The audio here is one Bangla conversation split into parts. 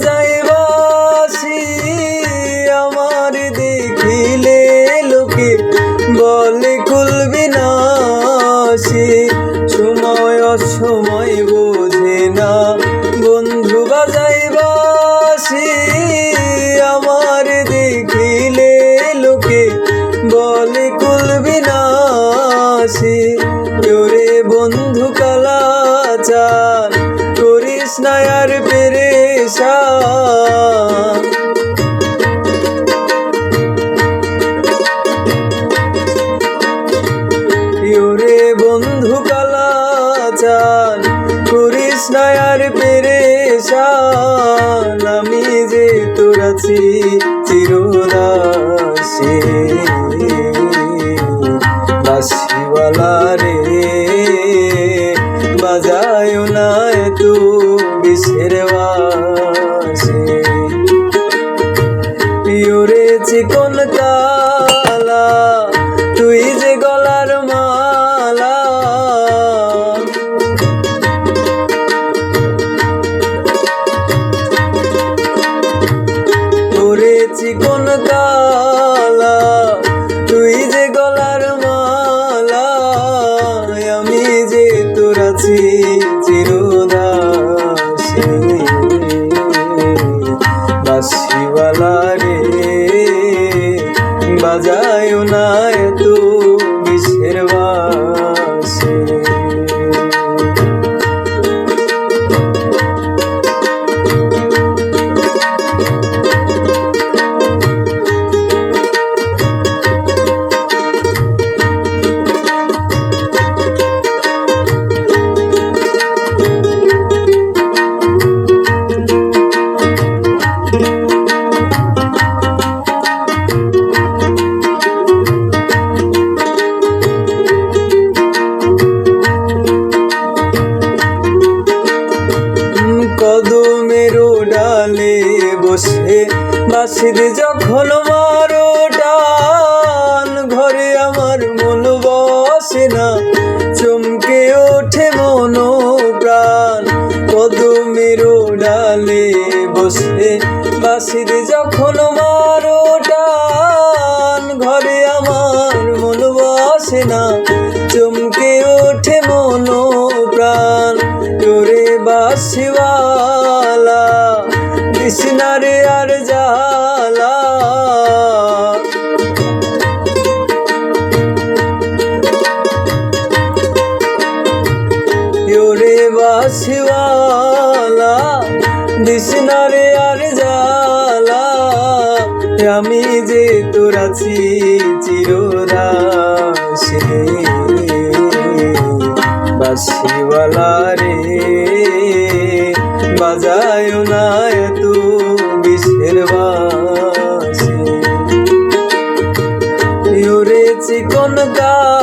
বাজাই আমার দেখিলে লোকে বলে কুলবি নাসি সময় অসময় বোঝে না বন্ধু বাজাই বাসি আমার দেখিলে লোকে বলে কুলবি নাসি ওরে বন্ধু কালাচার, করিস না আর পেরেশান। কালাচান করিস না আর পেরেশান। আমি যে তোর আছি চিরদাসে। বাসিওয়ালা রে বাজায় না তু বিশের বাসে পিওরে চিকন বসে বাসির যখন মারো টান, ঘরে আমার মন বসে না। চমকে ওঠে মন প্রাণ কদমের ডালে বসে বাসির যখন মারো টান, ঘরে আমার মন বসে না। বাসিওয়ালা কৃষ্ণারে আর জালা আমি যে তোর আছি চিরদাসে। বাসিওয়ালা রে বাজায় না এত বিশের বাসে। চিকন কালা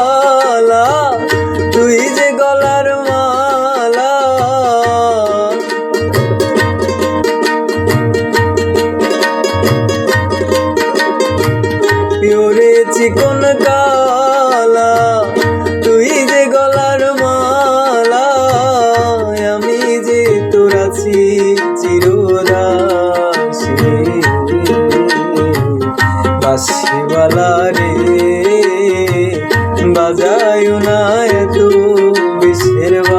চিকন কালা? তুই যে গলার মালা, আমি যে তোর আছি চিরদাসে রে। বাজায় না এত বিশের বা